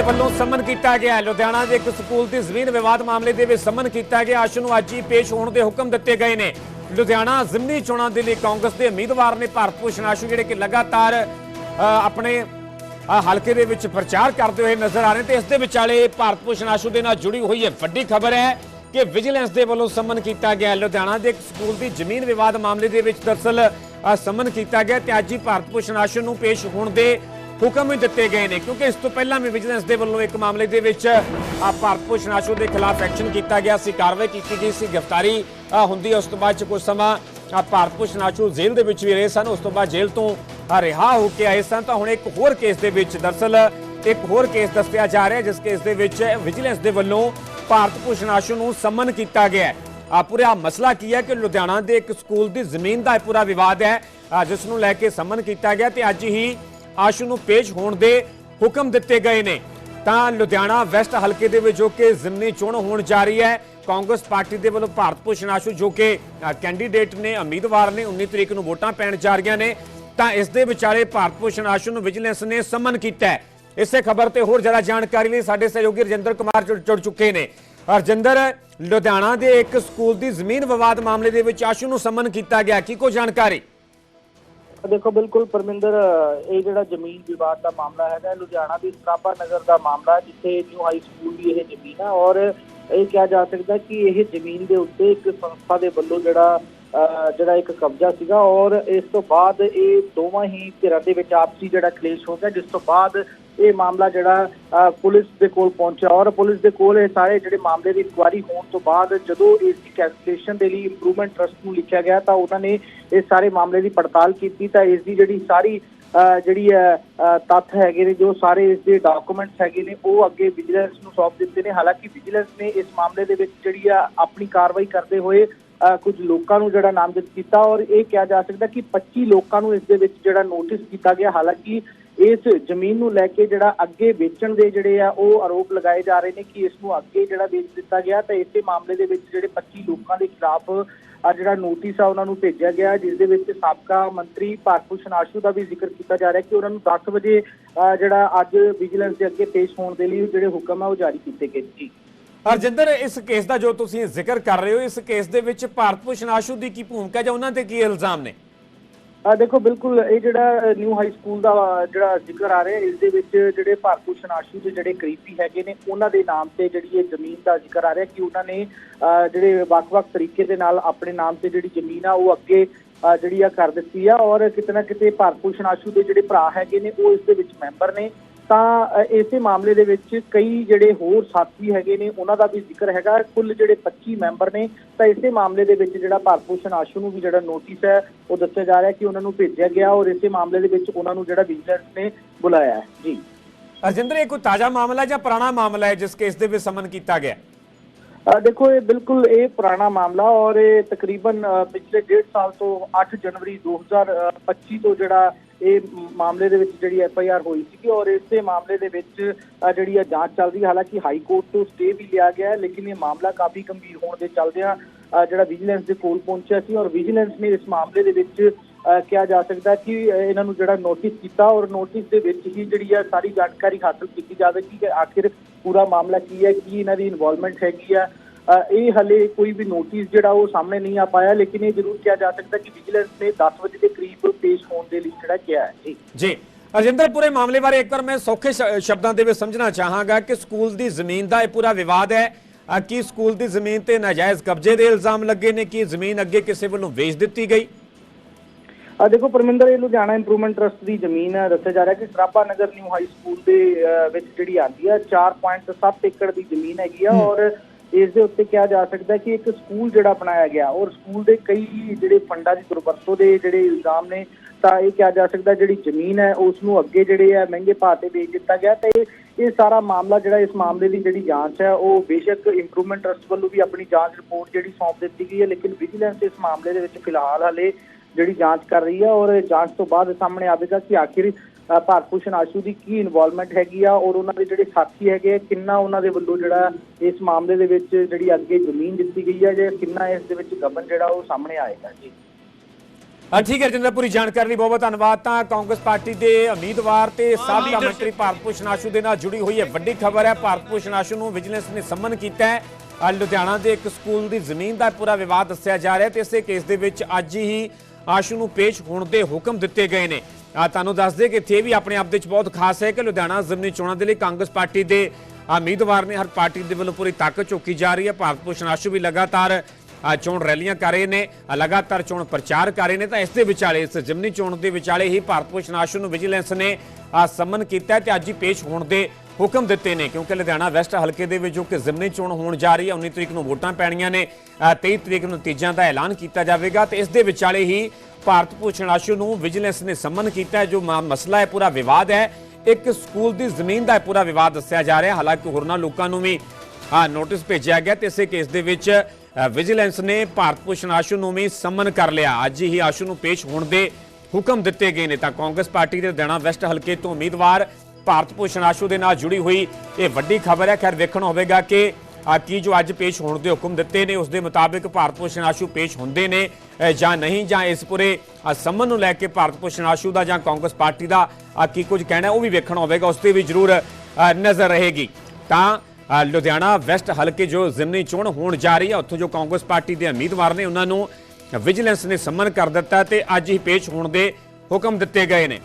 ਦੇ ਵੱਲੋਂ ਸਮਨ ਕੀਤਾ ਗਿਆ ਲੁਧਿਆਣਾ ਦੇ ਇੱਕ ਸਕੂਲ ਦੀ ਜ਼ਮੀਨ ਵਿਵਾਦ ਮਾਮਲੇ ਦੇ ਵਿੱਚ ਸਮਨ ਕੀਤਾ ਗਿਆ। ਆਸ਼ੂ ਨੂੰ ਅੱਜ ਹੀ ਪੇਸ਼ ਹੋਣ ਦੇ ਹੁਕਮ ਦਿੱਤੇ ਗਏ ਨੇ। ਲੁਧਿਆਣਾ ਜ਼ਿਮਨੀ ਚੋਣਾਂ ਦੇ ਲਈ ਕਾਂਗਰਸ ਦੇ ਉਮੀਦਵਾਰ ਨੇ ਭਾਰਤ ਭੂਸ਼ਣ ਆਸ਼ੂ, ਜਿਹੜੇ ਕਿ ਲਗਾਤਾਰ ਆਪਣੇ ਹਲਕੇ ਦੇ ਵਿੱਚ ਪ੍ਰਚਾਰ ਕਰਦੇ ਹੋਏ ਨਜ਼ਰ ਆ ਰਹੇ ਤੇ ਇਸ ਦੇ ਵਿਚਾਲੇ ਭਾਰਤ ਭੂਸ਼ਣ ਆਸ਼ੂ ਦੇ ਨਾਲ ਜੁੜੀ ਹੋਈ ਹੈ ਵੱਡੀ ਖਬਰ ਹੈ ਕਿ ਵਿਜੀਲੈਂਸ ਦੇ ਵੱਲੋਂ ਸਮਨ ਕੀਤਾ ਗਿਆ। ਲੁਧਿਆਣਾ ਦੇ ਇੱਕ ਸਕੂਲ ਦੀ ਜ਼ਮੀਨ ਵਿਵਾਦ ਮਾਮਲੇ ਦੇ ਵਿੱਚ ਦਰਸਲ ਸਮਨ ਕੀਤਾ ਗਿਆ ਤੇ ਅੱਜ ਹੀ ਭਾਰਤ ਭੂਸ਼ਣ ਆਸ਼ੂ ਨੂੰ ਪੇਸ਼ ਹੋਣ ਦੇ ਹੁਕਮ ਵੀ ਦਿੱਤੇ ਗਏ ਨੇ, ਕਿਉਂਕਿ ਇਸ ਤੋਂ ਪਹਿਲਾਂ ਵੀ ਵਿਜੀਲੈਂਸ ਦੇ ਵੱਲੋਂ ਇੱਕ ਮਾਮਲੇ ਦੇ ਵਿੱਚ ਭਾਰਤ ਭੂਸ਼ਣ ਆਸ਼ੂ ਦੇ ਖਿਲਾਫ ਐਕਸ਼ਨ ਕੀਤਾ ਗਿਆ ਸੀ, ਕਾਰਵਾਈ ਕੀਤੀ ਗਈ ਸੀ, ਗ੍ਰਿਫਤਾਰੀ ਹੁੰਦੀ ਉਸ ਤੋਂ ਬਾਅਦ ਚ ਕੁਝ ਸਮਾਂ ਭਾਰਤ ਭੂਸ਼ਣ ਆਸ਼ੂ ਜੇਲ੍ਹ ਦੇ ਵਿੱਚ ਵੀ ਰਹੇ ਸਨ, ਉਸ ਤੋਂ ਬਾਅਦ ਜੇਲ੍ਹ ਤੋਂ ਆ ਰਿਹਾ ਹੋ ਕੇ ਆਏ ਸਨ, ਤਾਂ ਹੁਣ ਇੱਕ ਹੋਰ ਕੇਸ ਦੇ ਵਿੱਚ ਦਰਸਲ ਇੱਕ ਹੋਰ ਕੇਸ ਦੱਸਿਆ ਜਾ ਰਿਹਾ, ਜਿਸ ਕੇਸ ਦੇ ਵਿੱਚ ਵਿਜੀਲੈਂਸ ਦੇ ਵੱਲੋਂ ਭਾਰਤ ਭੂਸ਼ਣ ਆਸ਼ੂ ਨੂੰ ਸਮਨ ਕੀਤਾ ਗਿਆ ਆ ਪੂਰਾ ਮਸਲਾ ਕੀ ਹੈ ਕਿ ਲੁਧਿਆਣਾ ਦੇ ਇੱਕ ਸਕੂਲ ਦੀ ਜ਼ਮੀਨ ਦਾ ਪੂਰਾ ਵਿਵਾਦ ਹੈ ਜਿਸ ਨੂੰ ਲੈ ਕੇ ਸਮਨ ਕੀਤਾ ਗਿਆ ਤੇ ਅੱਜ ਹੀ ਆਸ਼ੂ ਨੂੰ ਪੇਸ਼ ਹੋਣ ਦੇ ਹੁਕਮ ਦਿੱਤੇ ਗਏ ਨੇ। ਤਾਂ ਲੁਧਿਆਣਾ ਵੈਸਟ ਹਲਕੇ ਦੇ ਵਿੱਚ ਜੋ ਕਿ ਜ਼ਿਮਨੀ ਚੋਣ ਹੋਣ ਜਾ ਰਹੀ ਹੈ, ਕਾਂਗਰਸ ਪਾਰਟੀ ਦੇ ਵੱਲੋਂ ਭਾਰਤ ਭੂਸ਼ਣ ਆਸ਼ੂ ਜੋ ਕਿ ਕੈਂਡੀਡੇਟ ਨੇ, ਉਮੀਦਵਾਰ ਨੇ 19 ਤਰੀਕ ਨੂੰ ਵੋਟਾਂ ਪੈਣ ਜਾ ਰਹੀਆਂ ਨੇ, ਤਾਂ ਇਸ ਦੇ ਵਿਚਾਲੇ ਭਾਰਤ ਭੂਸ਼ਣ ਆਸ਼ੂ ਨੂੰ ਵਿਜੀਲੈਂਸ ਨੇ ਸਮਨ ਕੀਤਾ ਇਸੇ ਖਬਰ ਤੇ ਹੋਰ ਜ਼ਿਆਦਾ ਜਾਣਕਾਰੀ ਲਈ ਸਾਡੇ ਸਹਿਯੋਗੀ ਰਜਿੰਦਰ ਕੁਮਾਰ ਜੁੜ ਜੁੜ ਚੁੱਕੇ ਨੇ। ਰਜਿੰਦਰ, ਲੁਧਿਆਣਾ ਦੇ ਇੱਕ ਸਕੂਲ ਦੀ ਜ਼ਮੀਨ ਵਿਵਾਦ ਮਾਮਲੇ ਦੇ ਵਿੱਚ ਆਸ਼ੂ ਨੂੰ ਸਮਨ ਕੀਤਾ ਗਿਆ। ਕੀ ਕੋ ਜਾਣਕਾਰੀ? ਦੇਖੋ, ਬਿਲਕੁਲ ਪਰਮਿੰਦਰ ਇਹ ਜਿਹੜਾ ਜ਼ਮੀਨ ਵਿਵਾਦ ਦਾ ਮਾਮਲਾ ਹੈਗਾ ਲੁਧਿਆਣਾ ਦੀ ਸਰਾਭਾ ਨਗਰ ਦਾ ਮਾਮਲਾ ਜਿੱਥੇ ਨਿਊ ਹਾਈ ਸਕੂਲ ਦੀ ਇਹ ਜ਼ਮੀਨ ਹੈ ਔਰ ਇਹ ਕਿਹਾ ਜਾ ਸਕਦਾ ਕਿ ਇਹ ਜ਼ਮੀਨ ਦੇ ਉੱਤੇ ਇੱਕ ਸੰਸਥਾ ਦੇ ਵੱਲੋਂ ਜਿਹੜਾ ਜਿਹੜਾ ਇੱਕ ਕਬਜ਼ਾ ਸੀਗਾ ਔਰ ਇਸ ਤੋਂ ਬਾਅਦ ਇਹ ਦੋਵਾਂ ਹੀ ਧਿਰਾਂ ਦੇ ਵਿੱਚ ਆਪਸੀ ਜਿਹੜਾ ਕਲੇਸ਼ ਹੋ ਗਿਆ, ਜਿਸ ਤੋਂ ਬਾਅਦ ਇਹ ਮਾਮਲਾ ਜਿਹੜਾ ਅਹ, ਪੁਲਿਸ ਦੇ ਕੋਲ ਪਹੁੰਚਿਆ ਔਰ ਪੁਲਿਸ ਦੇ ਕੋਲ ਇਹ ਸਾਰੇ ਜਿਹੜੇ ਮਾਮਲੇ ਦੀ ਇਨਕੁਆਇਰੀ ਹੋਣ ਤੋਂ ਬਾਅਦ ਜਦੋਂ ਇਸ ਦੀ ਕੈਲਕੂਲੇਸ਼ਨ ਦੇ ਲਈ ਇੰਪਰੂਵਮੈਂਟ ਟਰਸਟ ਨੂੰ ਲਿਖਿਆ ਗਿਆ ਤਾਂ ਉਹਨਾਂ ਨੇ ਇਸ ਸਾਰੇ ਮਾਮਲੇ ਦੀ ਪੜਤਾਲ ਕੀਤੀ ਤਾਂ ਇਸ ਦੀ ਜਿਹੜੀ ਸਾਰੀ ਅਹ, ਜਿਹੜੀ ਤੱਥ ਹੈਗੇ ਨੇ ਜੋ ਸਾਰੇ ਇਸ ਦੇ ਡਾਕੂਮੈਂਟਸ ਹੈਗੇ ਨੇ ਉਹ ਅੱਗੇ ਵਿਜੀਲੈਂਸ ਨੂੰ ਸੌਂਪ ਦਿੱਤੇ ਨੇ। ਹਾਲਾਂਕਿ ਵਿਜੀਲੈਂਸ ਨੇ ਇਸ ਮਾਮਲੇ ਦੇ ਵਿੱਚ ਜਿਹੜੀ ਆ ਆਪਣੀ ਕਾਰਵਾਈ ਕਰਦੇ ਹੋਏ ਅਹ, ਕੁਝ ਲੋਕਾਂ ਨੂੰ ਜਿਹੜਾ ਨਾਮਜ਼ਦ ਕੀਤਾ ਔਰ ਇਹ ਕਿਹਾ ਜਾ ਸਕਦਾ ਕਿ 25 ਲੋਕਾਂ ਨੂੰ ਇਸ ਦੇ ਵਿੱਚ ਜਿਹੜਾ ਨੋਟਿਸ ਕੀਤਾ ਗਿਆ। ਹਾਲਾਂਕਿ ਇਸ ਜ਼ਮੀਨ ਨੂੰ ਲੈ ਕੇ ਜਿਹੜਾ ਅੱਗੇ ਵੇਚਣ ਦੇ ਜਿਹੜੇ ਆ ਉਹ ਆਰੋਪ ਲਗਾਏ ਜਾ ਰਹੇ ਨੇ ਕਿ ਇਸ ਨੂੰ ਅੱਗੇ ਜਿਹੜਾ ਵੇਚ ਦਿੱਤਾ ਗਿਆ ਤਾਂ ਇਸੇ ਮਾਮਲੇ ਦੇ ਵਿੱਚ ਜਿਹੜੇ 25 ਲੋਕਾਂ ਦੇ ਖਿਲਾਫ ਆ ਜਿਹੜਾ ਨੋਟਿਸ ਆ ਉਹਨਾਂ ਨੂੰ ਭੇਜਿਆ ਗਿਆ ਜਿਸ ਦੇ ਵਿੱਚ ਸਾਬਕਾ ਮੰਤਰੀ ਭਾਰਤ ਭੂਸ਼ਣ ਆਸ਼ੂ ਦਾ ਵੀ ਜ਼ਿਕਰ ਕੀਤਾ ਜਾ ਰਿਹਾ ਕਿ ਉਹਨਾਂ ਨੂੰ 10 ਵਜੇ ਅਹ, ਜਿਹੜਾ ਅੱਜ ਵਿਜੀਲੈਂਸ ਦੇ ਅੱਗੇ ਪੇਸ਼ ਹੋਣ ਦੇ ਲਈ ਜਿਹੜੇ ਹੁਕਮ ਆ ਉਹ ਜਾਰੀ ਕੀਤੇ ਗਏ ਜੀ। ਹਰਜਿੰਦਰ ਇਸ ਕੇਸ ਦਾ ਜੋ ਤੁਸੀਂ ਜ਼ਿਕਰ ਕਰ ਰਹੇ ਹੋ ਇਸ ਕੇਸ ਦੇ ਵਿੱਚ ਭਾਰਤ ਭੂਸ਼ਣ ਆਸ਼ੂ ਦੀ ਕੀ ਭੂਮਿਕਾ ਜਾਂ ਉਹਨਾਂ ਤੇ ਕੀ ਇਲਜ਼ਾਮ ਨੇ? ਆ ਦੇਖੋ ਬਿਲਕੁਲ ਇਹ ਜਿਹੜਾ ਨਿਊ ਹਾਈ ਸਕੂਲ ਦਾ ਜਿਹੜਾ ਜ਼ਿਕਰ ਆ ਰਿਹਾ ਇਸ ਦੇ ਵਿੱਚ ਜਿਹੜੇ ਭਾਰਤ ਭੂਸ਼ਣ ਆਸ਼ੂ ਦੇ ਜਿਹੜੇ ਕਰੀਬੀ ਹੈਗੇ ਨੇ ਉਹਨਾਂ ਦੇ ਨਾਮ ਤੇ ਜਿਹੜੀ ਇਹ ਜ਼ਮੀਨ ਦਾ ਜ਼ਿਕਰ ਆ ਰਿਹਾ ਕਿ ਉਹਨਾਂ ਨੇ ਅਹ, ਜਿਹੜੇ ਵੱਖ-ਵੱਖ ਤਰੀਕੇ ਦੇ ਨਾਲ ਆਪਣੇ ਨਾਮ ਤੇ ਜਿਹੜੀ ਜ਼ਮੀਨ ਆ ਉਹ ਅੱਗੇ ਜਿਹੜੀ ਆ ਕਰ ਦਿੱਤੀ ਆ। ਔਰ ਕਿਤੇ ਨਾ ਕਿਤੇ ਭਾਰਤ ਭੂਸ਼ਣ ਆਸ਼ੂ ਦੇ ਜਿਹੜੇ ਭਰਾ ਹੈਗੇ ਨੇ ਉਹ ਇਸ ਦੇ ਵਿੱਚ ਮੈਂਬਰ ਨੇ। ਤਾਂ ਇਸੇ ਮਾਮਲੇ ਦੇ ਵਿੱਚ ਕਈ ਜਿਹੜੇ ਹੋਰ ਸਾਥੀ ਹੈਗੇ ਨੇ ਉਹਨਾਂ ਦਾ ਵੀ ਜ਼ਿਕਰ ਹੈਗਾ। ਕੁੱਲ ਜਿਹੜੇ 25 ਮੈਂਬਰ ਨੇ ਤਾਂ ਇਸੇ ਮਾਮਲੇ ਦੇ ਵਿੱਚ ਜਿਹੜਾ ਭਾਰਤ ਭੂਸ਼ਣ ਆਸ਼ੂ ਨੂੰ ਵੀ ਜਿਹੜਾ ਨੋਟਿਸ ਹੈ ਉਹ ਦੱਸਿਆ ਜਾ ਰਿਹਾ ਕਿ ਉਹਨਾਂ ਨੂੰ ਭੇਜਿਆ ਗਿਆ ਔਰ ਇਸੇ ਮਾਮਲੇ ਦੇ ਵਿੱਚ ਉਹਨਾਂ ਨੂੰ ਜਿਹੜਾ ਵਿਜੀਲੈਂਸ ਨੇ ਬੁਲਾਇਆ ਹੈ। ਜੀ। ਹਰਜਿੰਦਰ ਇਹ ਕੋਈ ਤਾਜ਼ਾ ਮਾਮਲਾ ਜਾਂ ਪੁਰਾਣਾ ਮਾਮਲਾ ਹੈ ਜਿਸ ਕੇਸ ਦੇ ਵਿੱਚ ਸਮਨ ਕੀਤਾ ਗਿਆ? ਦੇਖੋ ਇਹ ਬਿਲਕੁਲ ਇਹ ਪੁਰਾਣਾ ਮਾਮਲਾ ਔਰ ਇਹ ਤਕਰੀਬਨ ਪਿਛਲੇ ਡੇਢ ਸਾਲ ਤੋਂ 8 ਜਨਵਰੀ 2025 ਤੋਂ ਜਿਹੜਾ ਇਹ ਮਾਮਲੇ ਦੇ ਵਿੱਚ ਜਿਹੜੀ ਐਫ ਆਈ ਆਰ ਹੋਈ ਸੀਗੀ ਔਰ ਇਸੇ ਮਾਮਲੇ ਦੇ ਵਿੱਚ ਜਿਹੜੀ ਆ ਜਾਂਚ ਚੱਲ ਰਹੀ ਹਾਲਾਂਕਿ ਹਾਈ ਕੋਰਟ ਤੋਂ ਸਟੇ ਵੀ ਲਿਆ ਗਿਆ ਹੈ, ਲੇਕਿਨ ਇਹ ਮਾਮਲਾ ਕਾਫੀ ਗੰਭੀਰ ਹੋਣ ਦੇ ਚੱਲਦਿਆਂ ਜਿਹੜਾ ਵਿਜੀਲੈਂਸ ਦੇ ਕੋਲ ਪਹੁੰਚਿਆ ਸੀ ਔਰ ਵਿਜੀਲੈਂਸ ਨੇ ਇਸ ਮਾਮਲੇ ਦੇ ਵਿੱਚ ਕਿਹਾ ਜਾ ਸਕਦਾ ਕਿ ਇਹਨਾਂ ਨੂੰ ਜਿਹੜਾ ਨੋਟਿਸ ਕੀਤਾ ਔਰ ਨੋਟਿਸ ਦੇ ਵਿੱਚ ਹੀ ਜਿਹੜੀ ਆ ਸਾਰੀ ਜਾਣਕਾਰੀ ਹਾਸਲ ਕੀਤੀ ਜਾਵੇਗੀ ਕਿ ਆਖਿਰ ਪੂਰਾ ਮਾਮਲਾ ਕੀ ਹੈ, ਕੀ ਇਹਨਾਂ ਦੀ ਇਨਵੋਲਵਮੈਂਟ ਹੈਗੀ ਆ। ਇਹ ਹਲੇ ਕੋਈ ਵੀ ਨੋਟਿਸ ਜਿਹੜਾ ਉਹ ਸਾਹਮਣੇ ਨਹੀਂ ਆ ਪਾਇਆ, ਲੇਕਿਨ ਇਹ ਜ਼ਰੂਰ ਕਿਹਾ ਜਾ ਸਕਦਾ ਕਿ ਵਿਜੀਲੈਂਸ ਨੇ 10 ਵਜੇ ਦੇ ਕਰੀਬ ਪੇਸ਼ ਹੋਣ ਦੇ ਲਈ ਜਿਹੜਾ ਕਿਹਾ ਹੈ। ਜੀ। ਜੀ। ਅਜਿੰਦਰ ਪੂਰੇ ਮਾਮਲੇ ਬਾਰੇ ਇੱਕ ਵਾਰ ਮੈਂ ਸੌਖੇ ਸ਼- ਸ਼ਬਦਾਂ ਦੇ ਵਿੱਚ ਸਮਝਣਾ ਚਾਹਾਂਗਾ ਕਿ ਸਕੂਲ ਦੀ ਜ਼ਮੀਨ ਦਾ ਇਹ ਪੂਰਾ ਵਿਵਾਦ ਹੈ। ਅ, ਕੀ ਸਕੂਲ ਦੀ ਜ਼ਮੀਨ ਤੇ ਨਾਜਾਇਜ਼ ਕਬਜ਼ੇ ਦੇ ਇਲਜ਼ਾਮ ਲੱਗੇ ਨੇ? ਕਿ ਜ਼ਮੀਨ ਅੱਗੇ ਕਿਸੇ ਵੱਲੋਂ ਵੇਚ ਦਿੱਤੀ ਗਈ? ਆ ਦੇਖੋ ਪਰਮਿੰਦਰ ਇਹ ਲੁਧਿਆਣਾ ਇੰਪਰੂਵਮੈਂਟ ਟਰਸਟ ਦੀ ਜ਼ਮੀਨ ਹੈ ਦੱਸਿਆ ਜਾ ਰਿਹਾ ਕਿ Sarabha Nagar new high school ਦੇ ਅਹ, ਵਿੱਚ ਜਿਹੜੀ ਆਉਂਦੀ ਹੈ 4.7 ਏਕੜ ਦੀ ਜ਼ਮੀਨ ਹੈਗੀ ਆ ਔਰ ਇਸ ਦੇ ਉੱਤੇ ਕਿਹਾ ਜਾ ਸਕਦਾ ਕਿ ਇੱਕ ਸਕੂਲ ਜਿਹੜਾ ਬਣਾਇਆ ਗਿਆ ਔਰ ਸਕੂਲ ਦੇ ਕਈ ਜਿਹੜੇ ਫੰਡਾਂ ਦੀ ਦੁਰਵਰਤੋਂ ਦੇ ਜਿਹੜੇ ਇਲਜ਼ਾਮ ਨੇ ਤਾਂ ਇਹ ਕਿਹਾ ਜਾ ਸਕਦਾ ਜਿਹੜੀ ਜ਼ਮੀਨ ਹੈ ਉਸ ਨੂੰ ਅੱਗੇ ਜਿਹੜੇ ਹੈ ਮਹਿੰਗੇ ਭਾਅ ਤੇ ਵੇਚ ਦਿੱਤਾ ਗਿਆ। ਤੇ ਇਹ ਸਾਰਾ ਮਾਮਲਾ ਜਿਹੜਾ ਇਸ ਮਾਮਲੇ ਦੀ ਜਿਹੜੀ ਜਾਂਚ ਹੈ ਉਹ ਬੇਸ਼ੱਕ ਇੰਪਰੂਵਮੈਂਟ ਟਰਸਟ ਵੱਲੋਂ ਵੀ ਆਪਣੀ ਜਾਂਚ ਰਿਪੋਰਟ ਜਿਹੜੀ ਸੌਂਪ ਦਿੱਤੀ ਗਈ ਹੈ ਲੇਕਿਨ ਵਿਜੀਲੈਂਸ ਇਸ ਮਾਮਲੇ ਦੇ ਵਿੱਚ ਫਿਲਹਾਲ ਹਲੇ ਜਿਹੜੀ ਜਾਂਚ ਕਰ ਰਹੀ ਹੈ ਔਰ ਜਾਂਚ ਤੋਂ ਬਾਅਦ ਸਾਹਮਣੇ ਆਵੇਗਾ ਕਿ ਆਖਿਰ ਭਾਰਤ ਭੂਸ਼ਣ ਆਸ਼ੂ ਦੀ ਕੀ ਇਨਵੋਲਵਮੈਂਟ ਹੈਗੀ ਆ ਔਰ ਉਹਨਾਂ ਦੇ ਜਿਹੜੇ ਸਾਥੀ ਹੈਗੇ ਆ, ਕਿੰਨਾ ਉਹਨਾਂ ਦੇ ਵੱਲੋਂ ਜਿਹੜਾ ਇਸ ਮਾਮਲੇ ਦੇ ਵਿੱਚ ਜਿਹੜੀ ਅੱਗੇ ਜ਼ਮੀਨ ਦਿੱਤੀ ਗਈ ਹੈ ਜਾਂ ਕਿੰਨਾ ਇਸ ਦੇ ਵਿੱਚ ਗਬਨ ਜਿਹੜਾ ਉਹ ਸਾਹਮਣੇ ਆਏਗਾ। ਜੀ। ਠੀਕ ਹੈ ਰਜਿੰਦਰ ਪੂਰੀ ਜਾਣਕਾਰੀ ਲਈ ਬਹੁਤ ਬਹੁਤ ਧੰਨਵਾਦ। ਤਾਂ ਕਾਂਗਰਸ ਪਾਰਟੀ ਦੇ ਉਮੀਦਵਾਰ ਤੇ ਸਾਬਕਾ ਮੰਤਰੀ ਭਾਰਤ ਭੂਸ਼ਣ ਆਸ਼ੂ ਦੇ ਨਾਲ ਜੁੜੀ ਹੋਈ ਹੈ। ਵੱਡੀ ਖਬਰ ਹੈ ਭਾਰਤ ਭੂਸ਼ਣ ਆਸ਼ੂ ਨੂੰ ਵਿਜੀਲੈਂਸ ਨੇ ਸੰਮਨ ਕੀਤਾ ਹੈ। ਲੁਧਿਆਣਾ ਦੇ ਇੱਕ ਸਕੂਲ ਦੀ ਜ਼ਮੀਨ ਦਾ ਪੂਰਾ ਵਿਵਾਦ ਦੱਸਿਆ ਜਾ ਰਿਹਾ ਤੇ ਇਸੇ ਕੇਸ ਦੇ ਵਿੱਚ ਅੱਜ ਹੀ ਆਸ਼ੂ ਨੂੰ ਪੇਸ਼ ਹੋਣ ਦੇ ਹੁਕਮ ਦਿੱਤੇ ਗਏ ਨੇ। ਆ ਤੁਹਾਨੂੰ ਦੱਸ ਦੇ ਕਿ ਇੱਥੇ ਵੀ ਆਪਣੇ ਆਪ ਦੇ ਵਿੱਚ ਬਹੁਤ ਖਾਸ ਹੈ ਕਿ ਲੁਧਿਆਣਾ ਜ਼ਮਨੀ ਚੋਣਾਂ ਦੇ ਲਈ ਕਾਂਗਰਸ ਪਾਰਟੀ ਦੇ ਉਮੀਦਵਾਰ ਨੇ ਹਰ ਪਾਰਟੀ ਦੇ ਵੱਲੋਂ ਪੂਰੀ ਤਾਕਤ ਝੋਕੀ ਜਾ ਰਹੀ ਹੈ। ਭਾਰਤ ਭੂਸ਼ਣ ਆਸ਼ੂ ਵੀ ਲਗਾਤਾਰ ਚੋਣ ਰੈਲੀਆਂ ਕਰ ਰਹੇ ਨੇ ਲਗਾਤਾਰ ਚੋਣ ਪ੍ਰਚਾਰ ਕਰ ਰਹੇ ਨੇ, ਤਾਂ ਇਸ ਦੇ ਵਿਚਾਲੇ, ਇਸ ਜਿਮਨੀ ਚੋਣ ਦੇ ਵਿਚਾਲੇ ਹੀ ਭਾਰਤ ਭੂਸ਼ਣ ਆਸ਼ੂ ਨੂੰ ਵਿਜੀਲੈਂਸ ਨੇ ਆ ਸੰਮਨ ਕੀਤਾ ਹੈ ਤੇ ਅੱਜ ਹੀ ਪੇਸ਼ ਹੋਣ ਦੇ ਹੁਕਮ ਦਿੱਤੇ ਨੇ, ਕਿਉਂਕਿ ਲੁਧਿਆਣਾ ਵੈਸਟ ਹਲਕੇ ਦੇ ਵਿੱਚ ਜੋ ਕਿ ਜ਼ਿਮਨੀ ਚੋਣ ਹੋਣ ਜਾ ਰਹੀ ਹੈ 19 ਤਰੀਕ ਨੂੰ ਵੋਟਾਂ ਪੈਣੀਆਂ ਨੇ, ਆ 23 ਤਰੀਕ ਨੂੰ ਨਤੀਜਿਆਂ ਦਾ ਐਲਾਨ ਕੀਤਾ ਜਾਵੇਗਾ, ਤੇ ਇਸ ਦੇ ਵਿਚਾਲੇ ਹੀ ਭਾਰਤ ਭੂਸ਼ਣ ਆਸ਼ੂ ਨੂੰ ਵਿਜੀਲੈਂਸ ਨੇ ਸੰਮਨ ਕੀਤਾ ਜੋ ਮਾ- ਮਸਲਾ ਹੈ, ਪੂਰਾ ਵਿਵਾਦ ਹੈ, ਇੱਕ ਸਕੂਲ ਦੀ ਜ਼ਮੀਨ ਦਾ ਪੂਰਾ ਵਿਵਾਦ ਦੱਸਿਆ ਜਾ ਰਿਹਾ, ਹਾਲਾਂਕਿ ਹੋਰਨਾਂ ਲੋਕਾਂ ਨੂੰ ਵੀ ਨੋਟਿਸ ਭੇਜਿਆ ਗਿਆ ਤੇ ਇਸੇ ਕੇਸ ਦੇ ਵਿੱਚ ਵਿਜੀਲੈਂਸ ਨੇ ਭਾਰਤ ਭੂਸ਼ਣ ਆਸ਼ੂ ਨੂੰ ਵੀ ਸੰਮਨ ਕਰ ਲਿਆ। ਅੱਜ ਹੀ ਆਸ਼ੂ ਨੂੰ ਪੇਸ਼ ਹੋਣ ਦੇ ਹੁਕਮ ਦਿੱਤੇ ਗਏ ਨੇ। ਤਾਂ ਕਾਂਗਰਸ ਪਾਰਟੀ ਦੇ ਲੁਧਿਆਣਾ ਵੈਸਟ ਹਲਕੇ ਤੋਂ ਉਮੀਦਵਾਰ ਭਾਰਤ ਭੂਸ਼ਣ ਆਸ਼ੂ ਦੇ ਨਾਲ ਜੁੜੀ ਹੋਈ ਇਹ ਵੱਡੀ ਖਬਰ ਹੈ। ਖੈਰ, ਵੇਖਣਾ ਹੋਵੇਗਾ ਕਿ ਕੀ ਜੋ ਅੱਜ ਪੇਸ਼ ਹੋਣ ਦੇ ਹੁਕਮ ਦਿੱਤੇ ਨੇ, ਉਸ ਦੇ ਮੁਤਾਬਿਕ ਭਾਰਤ ਭੂਸ਼ਣ ਆਸ਼ੂ ਪੇਸ਼ ਹੁੰਦੇ ਨੇ ਜਾਂ ਨਹੀਂ, ਜਾਂ ਇਸ ਪੂਰੇ ਸੰਮਨ ਨੂੰ ਲੈ ਕੇ ਭਾਰਤ ਭੂਸ਼ਣ ਆਸ਼ੂ ਦਾ ਜਾਂ ਕਾਂਗਰਸ ਪਾਰਟੀ ਦਾ ਕੀ ਕੁਝ ਕਹਿਣਾ ਉਹ ਵੀ ਵੇਖਣਾ ਹੋਵੇਗਾ। ਉਸ ਤੇ ਵੀ ਜ਼ਰੂਰ ਨਜ਼ਰ ਰਹੇਗੀ। ਤਾਂ ਲੁਧਿਆਣਾ ਵੈਸਟ ਹਲਕੇ ਜੋ ਜ਼ਿਮਨੀ ਚੋਣ ਹੋਣ ਜਾ ਰਹੀ ਹੈ ਉੱਥੋਂ ਜੋ ਕਾਂਗਰਸ ਪਾਰਟੀ ਦੇ ਉਮੀਦਵਾਰ ਨੇ, ਉਹਨਾਂ ਨੂੰ ਵਿਜੀਲੈਂਸ ਨੇ ਸਮਨ ਕਰ ਦਿੱਤਾ ਤੇ ਅੱਜ ਹੀ ਪੇਸ਼ ਹੋਣ ਦੇ ਹੁਕਮ ਦਿੱਤੇ ਗਏ ਨੇ।